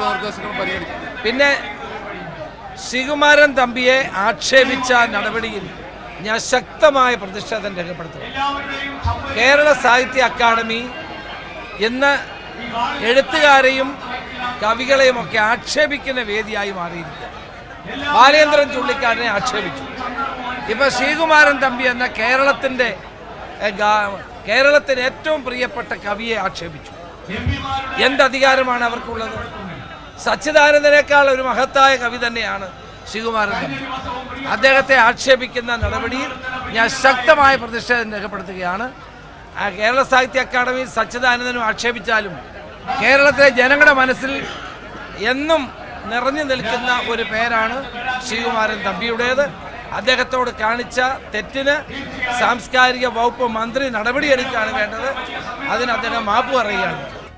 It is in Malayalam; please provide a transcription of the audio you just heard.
മാർഗനിർദ്ദേശങ്ങളും പരിഗണിക്കും പിന്നെ ശ്രീകുമാരൻ തമ്പിയെ ആക്ഷേപിച്ച നടപടിയിൽ ഞാൻ ശക്തമായ പ്രതിഷേധം രേഖപ്പെടുത്തുന്നു. കേരള സാഹിത്യ അക്കാദമി ഇന്ന് എഴുത്തുകാരെയും കവികളെയും ഒക്കെ ആക്ഷേപിക്കുന്ന വേദിയായി മാറിയിരിക്കുക ബാലേന്ദ്രൻ ചുള്ളിക്കാടിനെ ആക്ഷേപിച്ചു. ഇപ്പൊ ശ്രീകുമാരൻ തമ്പി എന്ന കേരളത്തിന്റെ എ, കേരളത്തിന് ഏറ്റവും പ്രിയപ്പെട്ട കവിയെ ആക്ഷേപിച്ചു. എന്ത് അധികാരമാണ് അവർക്കുള്ളത്? സച്ചിദാനന്ദനേക്കാൾ ഒരു മഹത്തായ കവി തന്നെയാണ് ശ്രീകുമാരൻ അദ്ദേഹത്തെ ആക്ഷേപിക്കുന്ന നടപടിയിൽ ഞാൻ ശക്തമായ പ്രതിഷേധം രേഖപ്പെടുത്തുകയാണ്. കേരള സാഹിത്യ അക്കാദമി സച്ചിദാനന്ദനും ആക്ഷേപിച്ചാലും കേരളത്തിലെ ജനങ്ങളുടെ മനസ്സിൽ എന്നും നിറഞ്ഞു നിൽക്കുന്ന ഒരു പേരാണ് ശ്രീകുമാരൻ തമ്പിയുടേത്. അദ്ദേഹത്തോട് കാണിച്ച തെറ്റിന് സാംസ്കാരിക വകുപ്പ് മന്ത്രി നടപടിയെടുക്കുകയാണ് വേണ്ടത്. അതിന് അദ്ദേഹം മാപ്പ് പറയുകയാണ്.